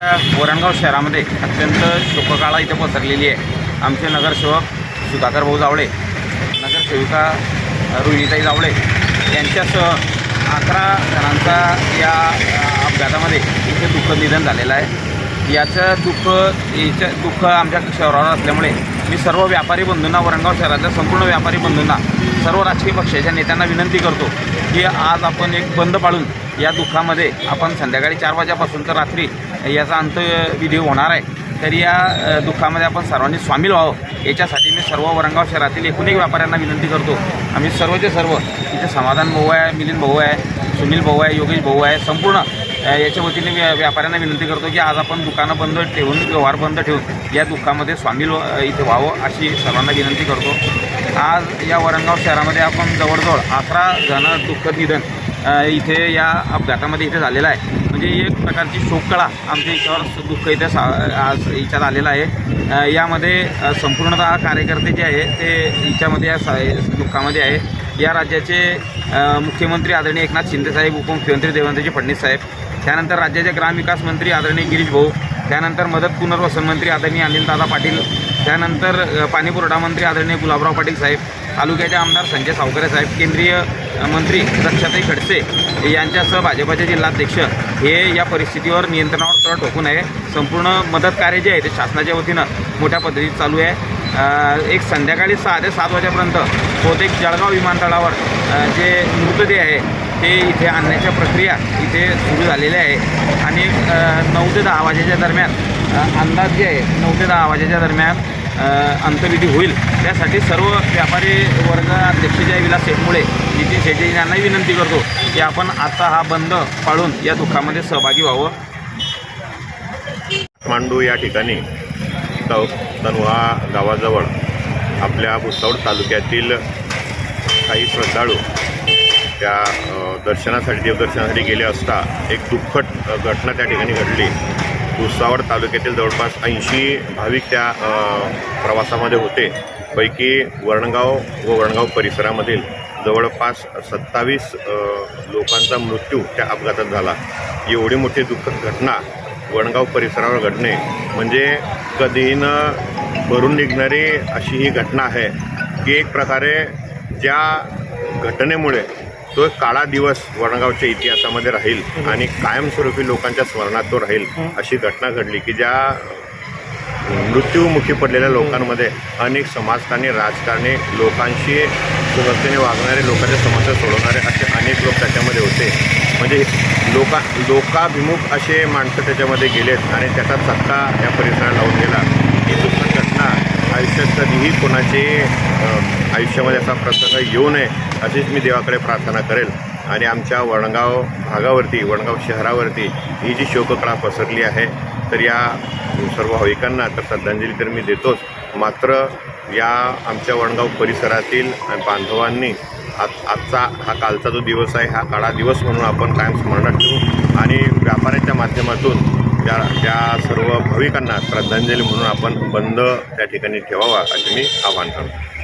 वरणगाव शहरामध्ये अत्यंत शोककाळा इथे पसरलेली आहे. आमचे नगरसेवक सुधाकर भाऊ जावळे नगरसेविका रोहिणीताई जावळे यांच्यासह अकरा जणांचा या अपघातामध्ये इथे दुःख निधन झालेलं आहे. याचं दुःख याचं दुःख आमच्या शहरावर असल्यामुळे मी सर्व व्यापारी बंधूंना वरणगाव शहरातल्या संपूर्ण व्यापारी बंधूंना सर्व राजकीय पक्षाच्या नेत्यांना विनंती करतो की आज आपण एक बंद पाळून या दुःखामध्ये आपण संध्याकाळी चार वाजेपासून तर रात्री याचा अंत्यविधी होणार आहे. तर या दुःखामध्ये आपण सर्वांनी सामील व्हावं. याच्यासाठी मी सर्व वरंगाव शहरातील एकूण एक व्यापाऱ्यांना विनंती करतो. आम्ही सर्वचे सर्व इथे समाधान भाऊ आहे मिलिंद भाऊ आहे सुनील भाऊ आहे योगेश भाऊ आहे संपूर्ण याच्या वतीने मी व्यापाऱ्यांना विनंती करतो की आज आपण दुकानं बंद ठेवून व्यवहार बंद ठेवून या दुःखामध्ये सामील इथे व्हावं अशी सर्वांना विनंती करतो. आज या वरणगाव शहरामध्ये आपण जवळजवळ अकरा जण दुःख निधन इथे या अपघातामध्ये इथे झालेला आहे. म्हणजे एक प्रकारची शोककळा आमच्या याच्यावर दुःख इथे सा आज याच्यात आलेला आहे. यामध्ये संपूर्णतः कार्यकर्ते जे आहे ते याच्यामध्ये या सा दुःखामध्ये आहे. या राज्याचे मुख्यमंत्री आदरणीय एकनाथ शिंदेसाहेब उपमुख्यमंत्री देवेंद्रजी फडणवीस साहेब त्यानंतर राज्याचे ग्रामविकास मंत्री आदरणीय गिरीश भाऊ त्यानंतर मदत पुनर्वसन मंत्री आदरणीय अनिलदादा पाटील त्यानंतर पाणीपुरवठा मंत्री आदरणीय गुलाबराव पाटील साहेब तालुक्याचे आमदार संजय सावकरे साहेब केंद्रीय मंत्री रक्षाताई खडसे यांच्यासह भाजपाचे जिल्हाध्यक्ष हे या परिस्थितीवर नियंत्रणावर तळ ठोकून आहे. संपूर्ण मदत कार्य जे आहे ते शासनाच्या वतीनं मोठ्या पद्धतीत चालू आहे. एक संध्याकाळी सहा ते सात वाजेपर्यंत बहुतेक जळगाव विमानतळावर जे मृतदेह आहे ते इथे आणण्याच्या प्रक्रिया इथे सुरू झालेल्या आहे. आणि नऊ ते दहा वाजेच्या दरम्यान अंदाज जे आहे नऊ ते दहा वाजेच्या दरम्यान अंतर्विधी होईल. त्यासाठी सर्व व्यापारी वर्ग अध्यक्ष जे विलास शेठमुळे नितीन शेट्टी यांनाही विनंती करतो की आपण आता हा बंद पाळून या दुःखामध्ये सहभागी व्हावं. मांडू या ठिकाणी तव तनुहा गावाजवळ आपल्या भुसावळ तालुक्यातील काही श्रद्धाळू त्या दर्शनासाठी देवदर्शनासाठी गेले असता एक दुःखद घटना त्या ठिकाणी घडली. भुसावळ तालुक्यातील जवळपास ऐंशी भाविक त्या प्रवासामध्ये होते. पैकी वरणगाव व वरणगाव परिसरामधील जवळपास सत्तावीस लोकांचा मृत्यू त्या अपघातात झाला. एवढी मोठी दुःखद घटना वणगाव परिसरावर घडणे म्हणजे कधीही न भरून निघणारी अशी ही घटना आहे की एक प्रकारे ज्या घटनेमुळे तो एक काळा दिवस वणगावच्या इतिहासामध्ये राहील आणि कायमस्वरूपी लोकांच्या स्मरणात तो राहील अशी घटना घडली की ज्या मृत्यूमुखी पडलेल्या लोकांमध्ये अनेक समाजकारणी राजकारणी लोकांशी सुरक्षेने वागणारे लोकांच्या समस्या सोडवणारे असे अनेक लोक त्याच्यामध्ये होते. म्हणजे लोका लोकाभिमुख असे माणसं त्याच्यामध्ये गेलेत आणि त्याचा चक्का या परिसराला लावून गेला. ही दुःखद घटना आयुष्यात कधीही कोणाची आयुष्यामध्ये असा प्रसंग येऊ नये अशीच मी देवाकडे प्रार्थना करेल. आणि आमच्या वणगाव भागावरती वणगाव शहरावरती ही जी शोककळा पसरली आहे तर या सर्व भाविकांना तर श्रद्धांजली तर मी देतोच. मात्र या आमच्या वणगाव परिसरातील बांधवांनी आज आजचा हा कालचा जो दिवस आहे हा काळा दिवस म्हणून आपण कायम स्मरणात ठेवू. आणि व्यापाऱ्याच्या माध्यमातून त्या त्या सर्व भाविकांना श्रद्धांजली म्हणून आपण बंद त्या ठिकाणी ठेवावा असे मी आवाहन करतो.